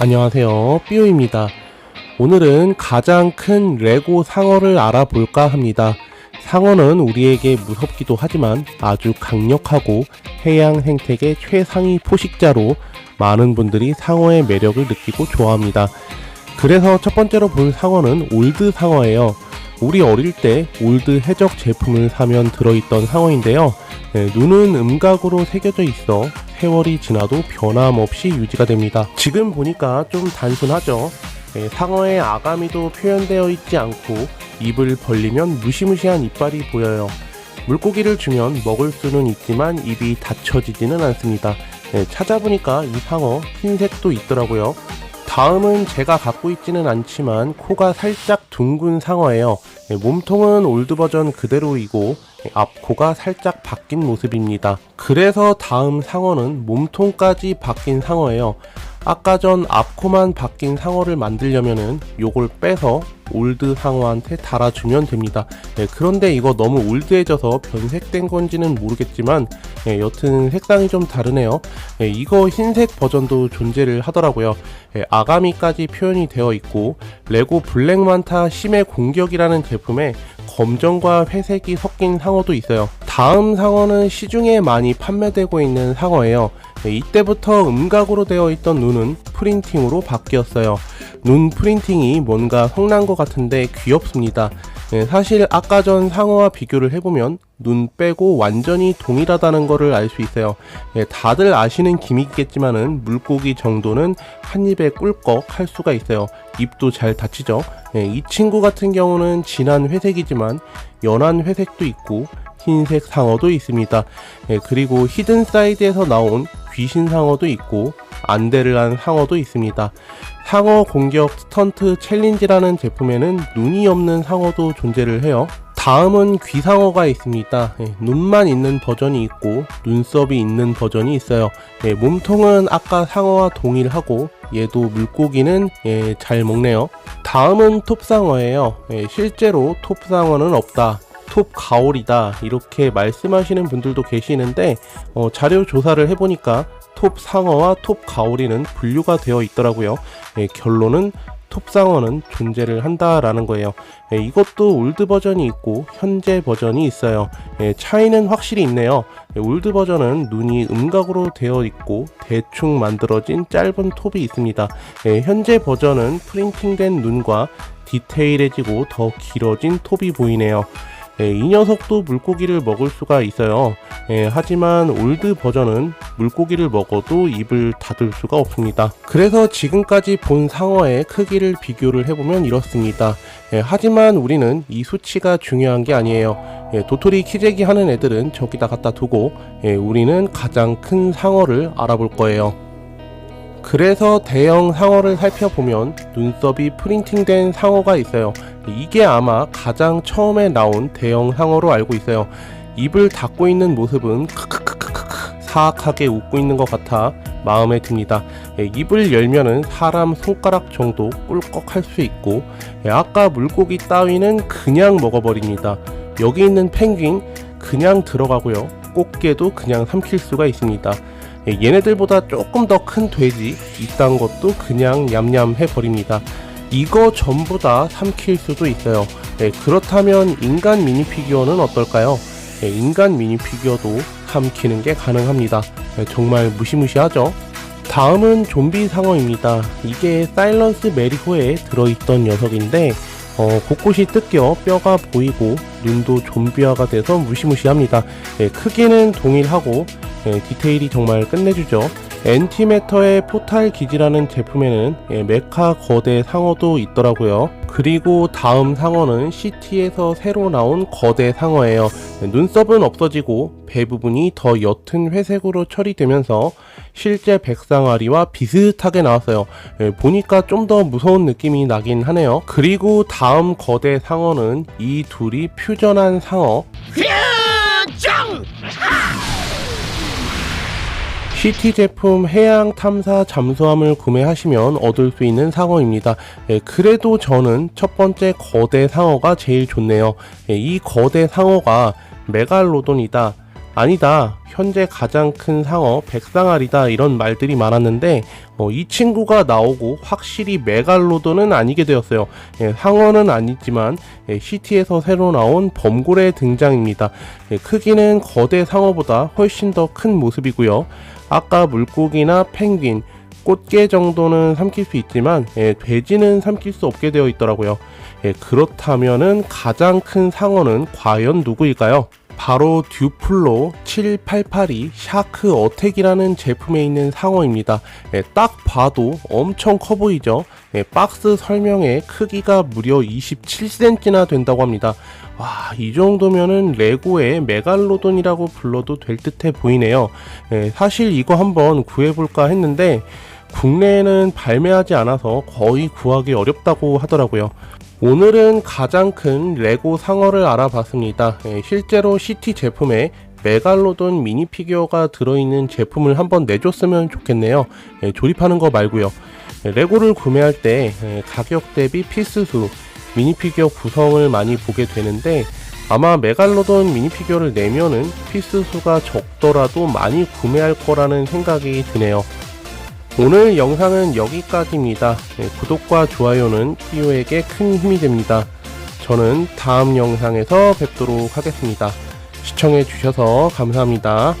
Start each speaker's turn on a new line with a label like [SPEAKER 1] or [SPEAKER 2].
[SPEAKER 1] 안녕하세요. 삐오입니다. 오늘은 가장 큰 레고 상어를 알아볼까 합니다. 상어는 우리에게 무섭기도 하지만 아주 강력하고 해양 생태계 최상위 포식자로 많은 분들이 상어의 매력을 느끼고 좋아합니다. 그래서 첫 번째로 볼 상어는 올드 상어예요. 우리 어릴 때 올드 해적 제품을 사면 들어있던 상어인데요. 네, 눈은 음각으로 새겨져 있어 세월이 지나도 변함없이 유지가 됩니다. 지금 보니까 좀 단순하죠. 네, 상어의 아가미도 표현되어 있지 않고 입을 벌리면 무시무시한 이빨이 보여요. 물고기를 주면 먹을 수는 있지만 입이 닫혀지지는 않습니다. 네, 찾아보니까 이 상어 흰색도 있더라고요. 다음은 제가 갖고 있지는 않지만 코가 살짝 둥근 상어예요. 네, 몸통은 올드 버전 그대로이고 앞코가 살짝 바뀐 모습입니다. 그래서 다음 상어는 몸통까지 바뀐 상어예요. 아까 전 앞코만 바뀐 상어를 만들려면은 요걸 빼서 올드 상어한테 달아주면 됩니다. 네, 그런데 이거 너무 올드해져서 변색된 건지는 모르겠지만 네, 여튼 색상이 좀 다르네요. 네, 이거 흰색 버전도 존재를 하더라고요. 네, 아가미까지 표현이 되어 있고 레고 블랙만타 심해 공격이라는 제품에 검정과 회색이 섞인 상어도 있어요. 다음 상어는 시중에 많이 판매되고 있는 상어예요. 네, 이때부터 음각으로 되어 있던 눈은 프린팅으로 바뀌었어요. 눈 프린팅이 뭔가 성난 것 같은데 귀엽습니다. 네, 사실 아까 전 상어와 비교를 해보면 눈 빼고 완전히 동일하다는 것을 알 수 있어요. 네, 다들 아시는 기믹겠지만은 물고기 정도는 한 입에 꿀꺽 할 수가 있어요. 입도 잘 닫히죠. 네, 이 친구 같은 경우는 진한 회색이지만 연한 회색도 있고 흰색 상어도 있습니다. 네, 그리고 히든 사이드에서 나온 귀신 상어도 있고 안대를 한 상어도 있습니다. 상어 공격 스턴트 챌린지라는 제품에는 눈이 없는 상어도 존재를 해요. 다음은 귀상어가 있습니다. 예, 눈만 있는 버전이 있고 눈썹이 있는 버전이 있어요. 예, 몸통은 아까 상어와 동일하고 얘도 물고기는 예, 잘 먹네요. 다음은 톱상어예요. 예, 실제로 톱상어는 없다. 톱 가오리다 이렇게 말씀하시는 분들도 계시는데 어, 자료 조사를 해보니까 톱 상어와 톱 가오리는 분류가 되어 있더라고요. 예, 결론은 톱상어는 존재를 한다라는 거예요. 예, 이것도 올드 버전이 있고 현재 버전이 있어요. 예, 차이는 확실히 있네요. 예, 올드 버전은 눈이 음각으로 되어 있고 대충 만들어진 짧은 톱이 있습니다. 예, 현재 버전은 프린팅된 눈과 디테일해지고 더 길어진 톱이 보이네요. 예, 이 녀석도 물고기를 먹을 수가 있어요. 예, 하지만 올드 버전은 물고기를 먹어도 입을 닫을 수가 없습니다. 그래서 지금까지 본 상어의 크기를 비교를 해보면 이렇습니다. 예, 하지만 우리는 이 수치가 중요한 게 아니에요. 예, 도토리 키재기 하는 애들은 저기다 갖다 두고 예, 우리는 가장 큰 상어를 알아볼 거예요. 그래서 대형 상어를 살펴보면 눈썹이 프린팅된 상어가 있어요. 이게 아마 가장 처음에 나온 대형 상어로 알고 있어요. 입을 닫고 있는 모습은 크크크크크 사악하게 웃고 있는 것 같아 마음에 듭니다. 예, 입을 열면은 사람 손가락 정도 꿀꺽 할 수 있고 예, 아까 물고기 따위는 그냥 먹어버립니다. 여기 있는 펭귄 그냥 들어가고요. 꽃게도 그냥 삼킬 수가 있습니다. 예, 얘네들보다 조금 더 큰 돼지 이딴 것도 그냥 냠냠 해버립니다. 이거 전부 다 삼킬 수도 있어요. 예, 그렇다면 인간 미니 피규어는 어떨까요? 예, 인간 미니 피규어도 삼키는 게 가능합니다. 예, 정말 무시무시하죠? 다음은 좀비 상어입니다. 이게 사일런스 메리호에 들어있던 녀석인데 어, 곳곳이 뜯겨 뼈가 보이고 눈도 좀비화가 돼서 무시무시합니다. 예, 크기는 동일하고 예, 디테일이 정말 끝내주죠. 엔티메터의 포탈 기지라는 제품에는 예, 메카 거대 상어도 있더라고요. 그리고 다음 상어는 CT에서 새로 나온 거대 상어예요. 예, 눈썹은 없어지고 배 부분이 더 옅은 회색으로 처리되면서 실제 백상아리와 비슷하게 나왔어요. 예, 보니까 좀 더 무서운 느낌이 나긴 하네요. 그리고 다음 거대 상어는 이 둘이 퓨전한 상어 CT 제품 해양 탐사 잠수함을 구매하시면 얻을 수 있는 상어입니다. 예, 그래도 저는 첫 번째 거대 상어가 제일 좋네요. 예, 이 거대 상어가 메갈로돈이다. 아니다. 현재 가장 큰 상어 백상아리다 이런 말들이 많았는데 어, 이 친구가 나오고 확실히 메갈로돈은 아니게 되었어요. 예, 상어는 아니지만 예, 시티에서 새로 나온 범고래 등장입니다. 예, 크기는 거대 상어보다 훨씬 더 큰 모습이고요. 아까 물고기나 펭귄, 꽃게 정도는 삼킬 수 있지만 예, 돼지는 삼킬 수 없게 되어 있더라고요. 예, 그렇다면은 가장 큰 상어는 과연 누구일까요? 바로 듀플로 7882 샤크 어택이라는 제품에 있는 상어입니다. 예, 딱 봐도 엄청 커 보이죠? 예, 박스 설명에 크기가 무려 27cm나 된다고 합니다. 와, 이 정도면은 레고의 메갈로돈이라고 불러도 될 듯해 보이네요. 예, 사실 이거 한번 구해볼까 했는데 국내에는 발매하지 않아서 거의 구하기 어렵다고 하더라고요. 오늘은 가장 큰 레고 상어를 알아봤습니다. 예, 실제로 CT 제품에 메갈로돈 미니 피규어가 들어있는 제품을 한번 내줬으면 좋겠네요. 예, 조립하는 거 말고요. 예, 레고를 구매할 때 예, 가격 대비 피스 수, 미니 피규어 구성을 많이 보게 되는데 아마 메갈로돈 미니 피규어를 내면은 피스 수가 적더라도 많이 구매할 거라는 생각이 드네요. 오늘 영상은 여기까지입니다. 네, 구독과 좋아요는 피오에게 큰 힘이 됩니다. 저는 다음 영상에서 뵙도록 하겠습니다. 시청해주셔서 감사합니다.